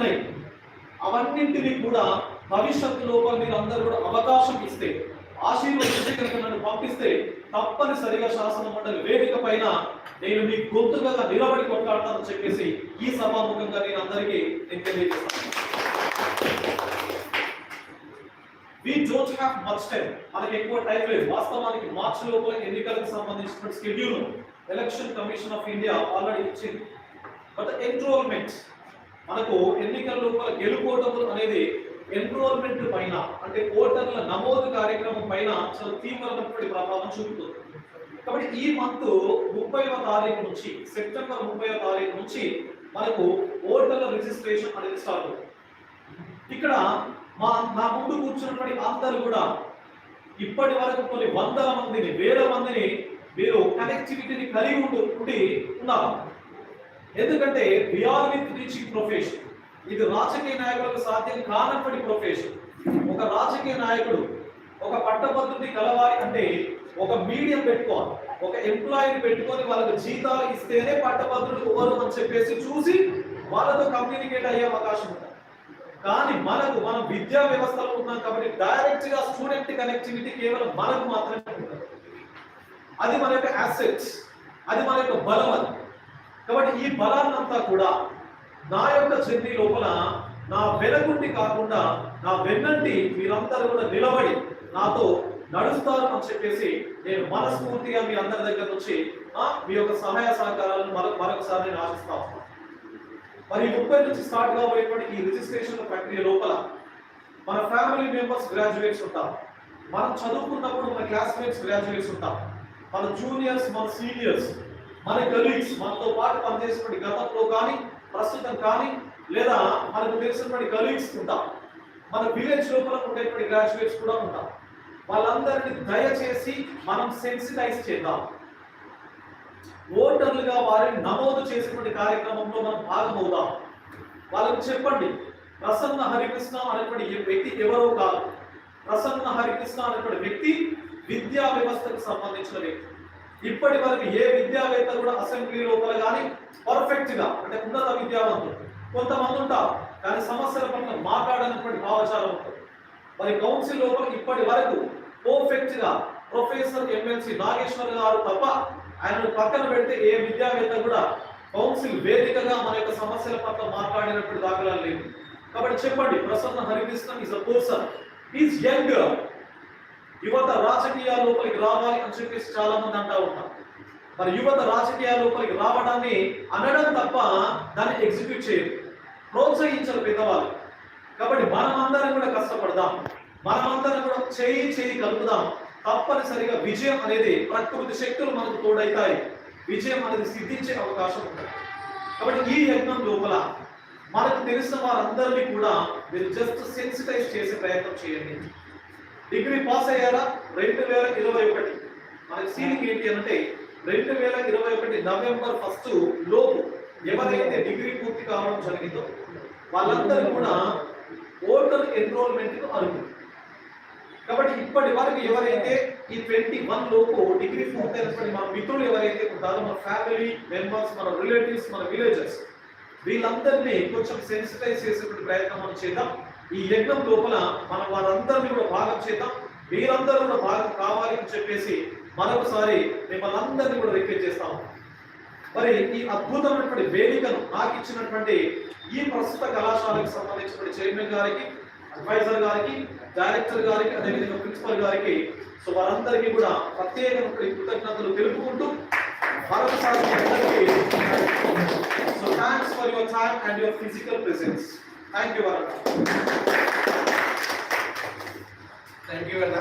ఉన్నాయి అవన్నింటినీ కూడా భవిష్యత్తు లోపల మీరు అందరూ కూడా అవకాశం ఇస్తే ఆశీర్వదించి కనుక నన్ను పంపిస్తే తప్పనిసరిగా శాసన మండలి వేదిక పైన నేను మీ గొంతుగా నిలబడి కొట్లాడతానని చెప్పేసి ఈ సభాముఖంగా నేను అందరికీ నేను తెలియజేస్తాను. We don't have much time మనకి ఎక్కువ టైం లేదు. వాస్తవానికి మార్చి లోపల ఎన్నికలకు సంబంధించిన schedule election commission of India already ఇచ్చింది. బట్ ఎన్రోల్మెంట్ మనకు ఎన్నికల లోపల గెలుపోవటం అనేది ఎన్రోల్మెంట్ పైన అంటే ఓటర్ల నమోదు కార్యక్రమం పైన చాలా తీవ్రమైనటువంటి ప్రభావం చూపుతుంది. కాబట్టి ఈ మంత్ ముప్పైవ తారీఖు నుంచి సెప్టెంబర్ ముప్పైవ తారీఖు నుంచి మనకు ఓటర్ల రిజిస్ట్రేషన్ అనేది స్టార్ట్ అవుతుంది. ఇక్కడ మా నా ముందు కూర్చున్నటువంటి అందరూ కూడా ఇప్పటి వరకు కొన్ని వందల మందిని వేల మందిని మీరు కనెక్టివిటీని కలిగి ఉండి ఉండి ఉన్నారు. ఎందుకంటే విఆర్ విత్ రీచింగ్ ప్రొఫెషన్ ఇది రాజకీయ నాయకులకు సాధ్యం కానప్పటి ప్రొఫెషన్ ఒక రాజకీయ నాయకుడు ఒక పట్టభద్రుడిని కలవాలి అంటే ఒక మీడియం పెట్టుకోవాలి. ఒక ఎంప్లాయీని పెట్టుకొని వాళ్ళకు జీతాలు ఇస్తేనే పట్టభద్రుడు ఎవరు అని చెప్పేసి చూసి వాళ్ళతో కమ్యూనికేట్ అయ్యే అవకాశం ఉంటుంది. కానీ మనకు మనం విద్యా వ్యవస్థలో ఉన్నాం కాబట్టి డైరెక్ట్గా స్టూడెంట్ కనెక్టివిటీ కేవలం మనకు మాత్రమే ఉంటుంది. అది మన యొక్క అసెట్స్ అది మన యొక్క బలం అది. కాబట్టి ఈ బలాన్నంతా కూడా నా యొక్క చెన్ని లోపల నా వెనకుండి కాకుండా నా వెన్నంటి మీరందరూ కూడా నిలబడి నాతో నడుస్తారు అని చెప్పేసి నేను మనస్ఫూర్తిగా మీ అందరి దగ్గర నుంచి మీ యొక్క సహాయ సహకారాలను మరొక మరొకసారి నేను ఆశిస్తా ఉన్నాను. మరి ముప్పై నుంచి స్టార్ట్ కాబోయేటువంటి ఈ రిజిస్ట్రేషన్ ప్రక్రియ లోపల మన ఫ్యామిలీ మెంబర్స్ గ్రాడ్యుయేట్స్ ఉంటాం మనం చదువుకున్నప్పుడు మన క్లాస్మేట్స్ గ్రాడ్యుయేట్స్ ఉంటాం మన జూనియర్స్ మన సీనియర్స్ మన కలీగ్స్ మనతో పాటు పనిచేసినటువంటి గతంలో కానీ ప్రస్తుతం కానీ లేదా మనకు తెలిసినటువంటి కలీగ్స్ ఉంటాం. మన విలేజ్ లోపల ఉండేటువంటి గ్రాడ్యుయేట్స్ కూడా ఉంటాం. వాళ్ళందరినీ దయచేసి మనం సెన్సిటైజ్ చేద్దాం. ఓటర్లుగా వారిని నమోదు చేసినటువంటి కార్యక్రమంలో మనం భాగమవుదాం. వాళ్ళకి చెప్పండి ప్రసన్న హరికృష్ణ అనేటువంటి వ్యక్తి ఎవరో కాదు. ప్రసన్న హరికృష్ణ అనేటువంటి వ్యక్తి విద్యా వ్యవస్థకు సంబంధించిన వ్యక్తి. ఇప్పటి వరకు ఏ విద్యావేత్త కూడా అసెంబ్లీ లోపల కానీ పర్ఫెక్ట్గా అంటే ఉన్నత విద్యావంతులు కొంతమంది ఉంటారు కానీ సమస్యల పట్ల మాట్లాడనటువంటి భావచారం ఉంటుంది. మరి కౌన్సిల్ లోపల ఇప్పటి వరకు పర్ఫెక్ట్గా ప్రొఫెసర్ ఎమ్మెల్సీ నాగేశ్వర్ గారు తప్ప ఆయనను పక్కన పెడితే ఏ విద్యావేత్త కూడా కౌన్సిల్ వేదికగా మన యొక్క సమస్యల పట్ల మాట్లాడినప్పుడు దాఖలాలు లేవు. కాబట్టి చెప్పండి Prasanna Harikrishna is a person is young యువత రాజకీయాల లోపలికి రావాలి అని చెప్పేసి చాలా మంది అంటా ఉంటారు మరి యువత రాజకీయాల లోపలికి రావడాన్ని అనడం తప్ప దాన్ని ఎగ్జిక్యూట్ చేయరు. ప్రోత్సహించరు పెద్దవాళ్ళు. కాబట్టి మనమందరం కూడా కష్టపడదాం. మనమందరం కూడా చేయి చేయి కలుపుదాం. తప్పనిసరిగా విజయం అనేది ప్రకృతి శక్తులు మనకు తోడైతాయి. విజయం అనేది సిద్ధించే అవకాశం ఉంటుంది. కాబట్టి ఈ యజ్ఞం లోపల మనకు తెలిసిన వారందరినీ కూడా మీరు జస్ట్ సెన్సిటైజ్ చేసే ప్రయత్నం చేయండి. డిగ్రీ పాస్ అయ్యారా? రెండు వేల ఇరవై ఒకటి. మనకి సీలింగ్ ఏంటి అంటే రెండు వేల ఇరవై ఒకటి నవంబర్ ఫస్ట్ లోపు ఎవరైతే డిగ్రీ పూర్తి కావడం జరిగిందో వాళ్ళందరూ కూడా ఓటర్ ఎన్రోల్మెంట్ అనుకుంది కాబట్టి ఇప్పటి వరకు ఎవరైతే ఈ ట్వంటీ వన్ లోపు డిగ్రీ పూర్తయినటువంటి మన మిత్రులు ఎవరైతే ఉంటారో మన ఫ్యామిలీ మెంబర్స్ మన రిలేటివ్స్ మన విలేజెస్ వీళ్ళందరినీ కొంచెం సెన్సిటైజ్ చేసేటువంటి ప్రయత్నం మనం చేద్దాం. ఈ యజ్ఞం లోపల మనం వారందరినీ కూడా భాగం చేద్దాం. మీరందరూ కూడా భాగం కావాలి అని చెప్పేసి మరొకసారి మిమ్మల్ని అందరినీ కూడా రిక్వెస్ట్ చేస్తాము. మరి ఈ అద్భుతమైనటువంటి వేదికను నాకు ఇచ్చినటువంటి ఈ ప్రస్తుత కళాశాలకు సంబంధించినటువంటి చైర్మన్ గారికి అడ్వైజర్ గారికి డైరెక్టర్ గారికి అదేవిధంగా ప్రిన్సిపల్ గారికి సో వారందరికీ కూడా ప్రత్యేకమైనటువంటి కృతజ్ఞతలు తెలుపుకుంటూ మరొకసారి so thanks for your time and your physical presence Thank you, Varna. Thank you, Varna.